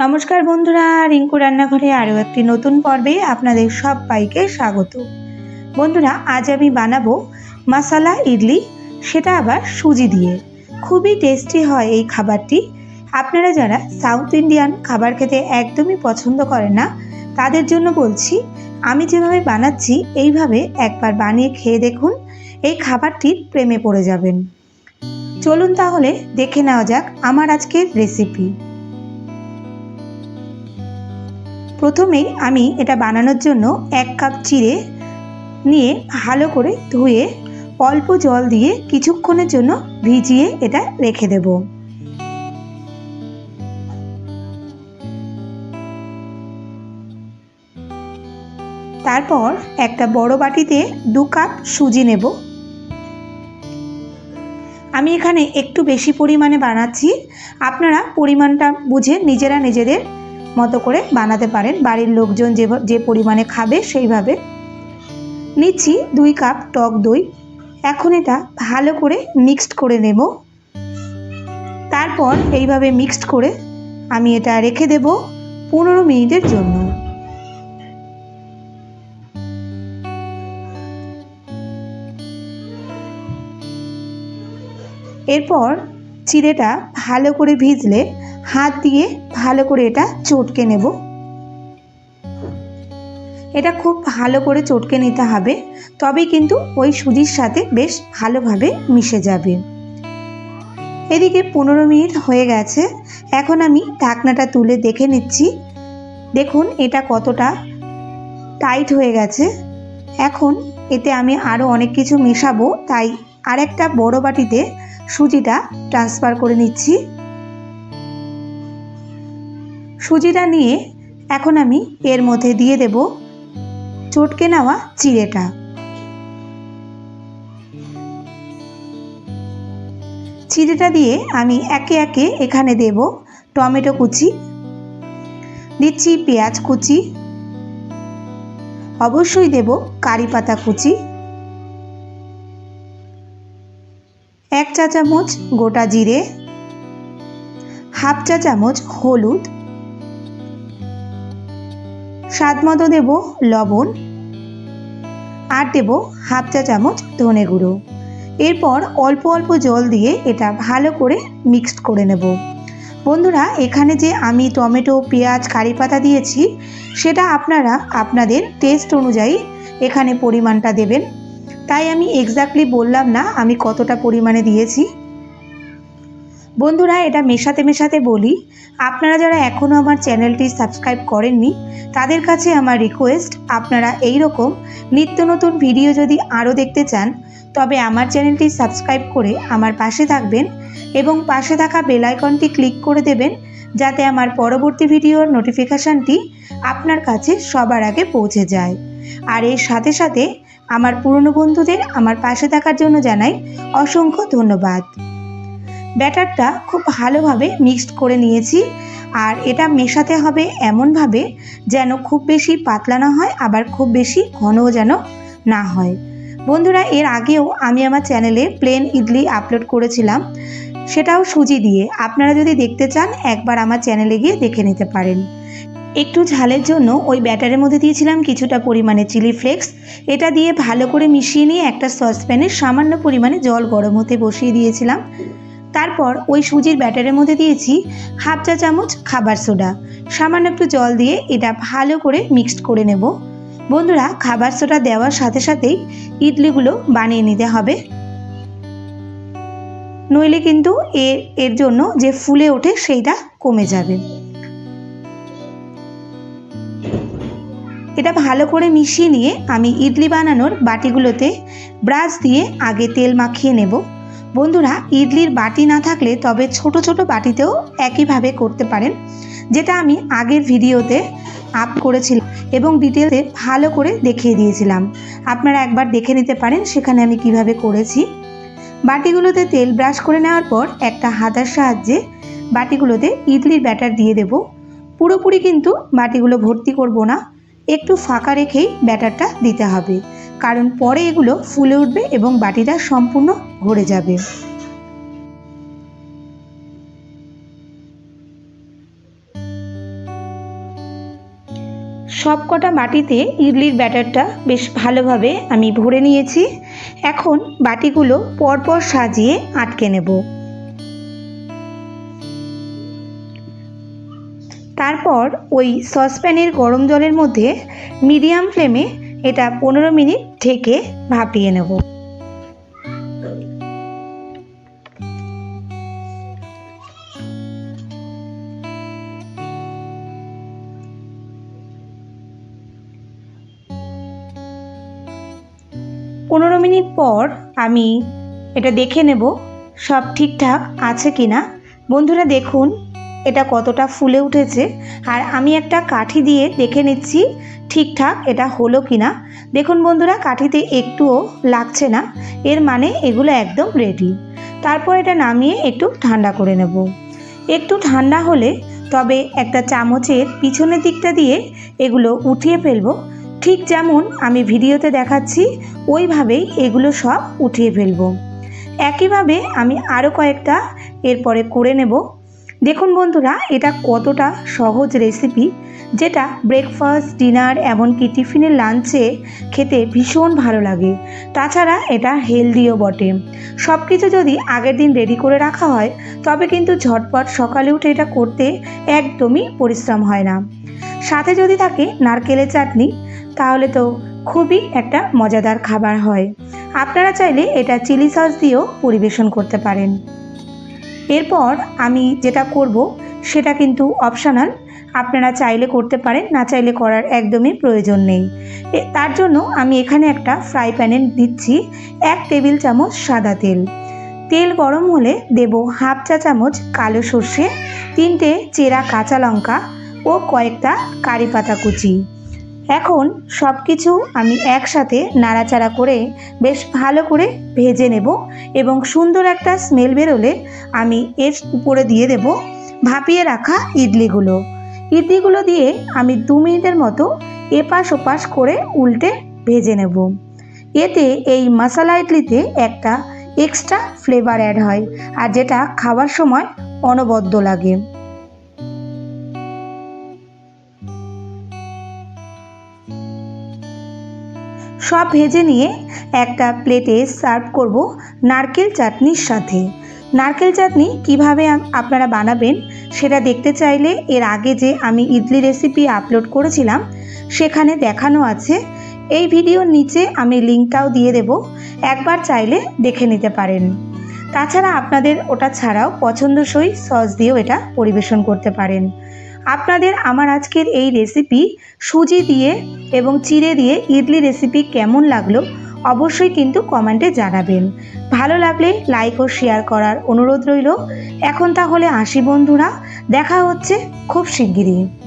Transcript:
নমস্কার বন্ধুরা, রিঙ্কু রান্নাঘরে আরও একটি নতুন পর্বে আপনাদের সবাইকে স্বাগত। বন্ধুরা, আজ আমি বানাবো মশালা, ইডলি, সেটা আবার সুজি দিয়ে। খুবই টেস্টি হয় এই খাবারটি। আপনারা যারা সাউথ ইন্ডিয়ান খাবার খেতে একদমই পছন্দ করেন না, তাদের জন্য বলছি, আমি যেভাবে বানাচ্ছি, এইভাবে একবার বানিয়ে খেয়ে দেখুন, এই খাবারটির প্রেমে পড়ে যাবেন। চলুন তাহলে দেখে নেওয়া যাক আমার আজকের রেসিপি প্রথমেই আমি এটা বানানোর জন্য এক কাপ চিড়ে নিয়ে ভালো করে ধুয়ে অল্প জল দিয়ে কিছুক্ষণের জন্য ভিজিয়ে এটা রেখে দেব। তারপর একটা বড় বাটিতে দু কাপ সুজি নেব। আমি এখানে একটু বেশি পরিমাণে বানাচ্ছি। আপনারা পরিমাণটা বুঝে নিজেরা নিজেদের মতো করে বানাতে পারেন। বাড়ির লোকজন যে যে পরিমাণে খাবে সেইভাবে। নিচ্ছি দুই কাপ টক দই। এখন এটা ভালো করে মিক্সড করে নেব। তারপর এইভাবে মিক্সড করে আমি এটা রেখে দেব পনেরো মিনিটের জন্য। এরপর চিড়েটা ভালো করে ভিজলে হাত দিয়ে ভালো করে এটা চটকে নেব। এটা খুব ভালো করে চটকে নিতে হবে, তবেই কিন্তু ওই সুজির সাথে বেশ ভালোভাবে মিশে যাবে। এদিকে পনেরো মিনিট হয়ে গেছে, এখন আমি ঢাকনাটা তুলে দেখে নিচ্ছি। দেখুন, এটা কতটা টাইট হয়ে গেছে। এখন এতে আমি আরও অনেক কিছু মেশাবো, তাই আরেকটা বড় বাটিতে সুজিটা ট্রান্সফার করে নিচ্ছি। সুজিটা নিয়ে এখন আমি এর মধ্যে দিয়ে দেব চটকে নেওয়া চিড়েটা। চিড়েটা দিয়ে আমি একে একে এখানে দেব টমেটো কুচি, দিচ্ছি পেঁয়াজ কুচি, অবশ্যই দেব কারি পাতা কুচি এক চা চামচ গোটা জিরে, হাফ চা চামচ হলুদ, স্বাদ মতো দেব লবণ, আর দেব হাফ চা চামচ ধনে গুঁড়ো। এরপর অল্প অল্প জল দিয়ে এটা ভালো করে মিক্সড করে নেব। বন্ধুরা, এখানে যে আমি টমেটো, পেঁয়াজ কারি পাতা দিয়েছি, সেটা আপনারা আপনাদের টেস্ট অনুযায়ী এখানে পরিমাণটা দেবেন। তাই আমি এক্স্যাক্টলি বললাম না আমি কতটা পরিমাণে দিয়েছি। বন্ধুরা, এটা মেশাতে মেশাতে বলি, আপনারা যারা এখনও আমার চ্যানেলটি সাবস্ক্রাইব করেননি, তাদের কাছে আমার রিকোয়েস্ট আপনারা এই রকম নিত্য নতুন ভিডিও যদি আরও দেখতে চান, তবে আমার চ্যানেলটি সাবস্ক্রাইব করে আমার পাশে থাকবেন এবং পাশে থাকা বেল আইকনটি ক্লিক করে দেবেন, যাতে আমার পরবর্তী ভিডিওর নোটিফিকেশানটি আপনার কাছে সবার আগে পৌঁছে যায়। আর এর সাথে সাথে আমার পুরনো বন্ধুদের আমার পাশে থাকার জন্য জানাই অসংখ্য ধন্যবাদ। ব্যাটারটা খুব ভালোভাবে মিক্সড করে নিয়েছি, আর এটা মেশাতে হবে এমনভাবে যেন খুব বেশি পাতলা না হয়, আবার খুব বেশি ঘনও যেন না হয়। বন্ধুরা, এর আগেও আমি আমার চ্যানেলে প্লেন ইডলি আপলোড করেছিলাম, সেটাও সুজি দিয়ে। আপনারা যদি দেখতে চান, একবার আমার চ্যানেলে গিয়ে দেখে নিতে পারেন। একটু ঝালের জন্য ওই ব্যাটারের মধ্যে দিয়েছিলাম কিছুটা পরিমাণে চিলি ফ্লেক্স। এটা দিয়ে ভালো করে মিশিয়ে নিয়ে একটা সসপ্যানে সামান্য পরিমাণে জল গরম হতে বসিয়ে দিয়েছিলাম। তারপর ওই সুজির ব্যাটারের মধ্যে দিয়েছি হাফ চা চামচ খাবার সোডা। সামান্য একটু জল দিয়ে এটা ভালো করে মিক্সড করে নেব। বন্ধুরা, খাবার সোডা দেওয়ার সাথে সাথেই ইডলিগুলো বানিয়ে নিতে হবে। নইলে কিন্তু এর এর জন্য যে ফুলে ওঠে সেইটা কমে যাবে। এটা ভালো করে মিশিয়ে নিয়ে আমি ইডলি বানানোর বাটিগুলোতে ব্রাশ দিয়ে আগে তেল মাখিয়ে নেব। বন্ধুরা, ইডলির বাটি না থাকলে তবে ছোট ছোট বাটিতেও একইভাবে করতে পারেন, যেটা আমি আগের ভিডিওতে আপ করেছিলাম এবং ডিটেলসে ভালো করে দেখিয়ে দিয়েছিলাম। আপনারা একবার দেখে নিতে পারেন সেখানে আমি কীভাবে করেছি। বাটিগুলোতে তেল ব্রাশ করে নেওয়ার পর একটা হাতার সাহায্যে বাটিগুলোতে ইডলির ব্যাটার দিয়ে দেব। পুরোপুরি কিন্তু বাটিগুলো ভর্তি করব না। একটু ফাঁকা রেখেই ব্যাটারটা দিতে হবে। কারণ পরে এগুলো ফুলে উঠবে এবং বাটিটা সম্পূর্ণ ভরে যাবে। সবকটা বাটিতে ইডলির ব্যাটারটা বেশ ভালোভাবে আমি ভরে নিয়েছি। এখন বাটিগুলো পরপর সাজিয়ে আটকে নেব। তারপর ওই সসপ্যানের গরম জলের মধ্যে মিডিয়াম ফ্লেমে এটা পনেরো মিনিট ঢেকে ভাপিয়ে নেব। পনেরো মিনিট পর আমি এটা দেখে নেব সব ঠিকঠাক আছে কি না বন্ধুরা দেখুন এটা কতটা ফুলে উঠেছে আর আমি একটা কাঠি দিয়ে দেখে নিচ্ছি ঠিকঠাক এটা হলো কি না দেখুন বন্ধুরা, কাঠিতে একটুও লাগছে না, এর মানে এগুলো একদম রেডি তারপর এটা নামিয়ে একটু ঠান্ডা করে নেব। একটু ঠান্ডা হলে তবে একটা চামচের পিছনের দিকটা দিয়ে এগুলো উঠিয়ে ফেলব। ঠিক যেমন আমি ভিডিওতে দেখাচ্ছি, ওইভাবেই এগুলো সব উঠিয়ে ফেলব। একইভাবে আমি আরও কয়েকটা এরপরে করে নেব। দেখুন বন্ধুরা, এটা কতটা সহজ রেসিপি যেটা ব্রেকফাস্ট ডিনার এমনকি টিফিনের লাঞ্চে খেতে ভীষণ ভালো লাগে। তাছাড়া এটা হেলদিও বটে। সব কিছু যদি আগের দিন রেডি করে রাখা হয়, তবে কিন্তু ঝটপট সকালে উঠে এটা করতে একদমই পরিশ্রম হয় না। সাথে যদি থাকে নারকেলের চাটনি, তাহলে তো খুবই একটা মজাদার খাবার হয়। আপনারা চাইলে এটা চিলি সস দিয়েও পরিবেশন করতে পারেন। এরপর আমি যেটা করব, সেটা কিন্তু অপশনাল আপনারা চাইলে করতে পারেন, না চাইলে করার একদমই প্রয়োজন নেই। তার জন্য আমি এখানে একটা ফ্রাই প্যানে দিচ্ছি, এক টেবিল চামচ সাদা তেল। তেল গরম হলে দেব হাফ চা চামচ কালো সর্ষে, তিনটে চেরা কাঁচা লঙ্কা ও কয়েকটা কারি পাতা কুচি। এখন সব কিছু আমি একসাথে নাড়াচাড়া করে বেশ ভালো করে ভেজে নেব এবং সুন্দর একটা স্মেল বেরোলে আমি এর উপরে দিয়ে দেব ভাপিয়ে রাখা ইডলিগুলো। ইডলিগুলো দিয়ে আমি দু মিনিটের মতো এপাশ ওপাশ করে উল্টে ভেজে নেব। এতে এই মশলা ইডলিতে একটা এক্সট্রা ফ্লেভার অ্যাড হয় আর যেটা খাওয়ার সময় অনবদ্য লাগে। সব ভেজে নিয়ে একটা প্লেটে সার্ভ করব নারকেল চাটনির সাথে। নারকেল চাটনি কীভাবে আপনারা বানাবেন সেটা দেখতে চাইলে এর আগে যে আমি ইডলি রেসিপি আপলোড করেছিলাম, সেখানে দেখানো আছে। এই ভিডিওর নিচে আমি লিঙ্কটাও দিয়ে দেব, একবার চাইলে দেখে নিতে পারেন। তাছাড়া আপনাদের ওটা ছাড়াও পছন্দসই সস দিয়েও এটা পরিবেশন করতে পারেন। আপনাদের আমার আজকের এই রেসিপি সুজি দিয়ে এবং চিড়ে দিয়ে ইডলি রেসিপি কেমন লাগল অবশ্যই কিন্তু কমেন্টে জানাবেন। ভালো লাগলে লাইক ও শেয়ার করার অনুরোধ রইল। এখন তাহলে আসি বন্ধুরা, দেখা হচ্ছে খুব শিগগিরই।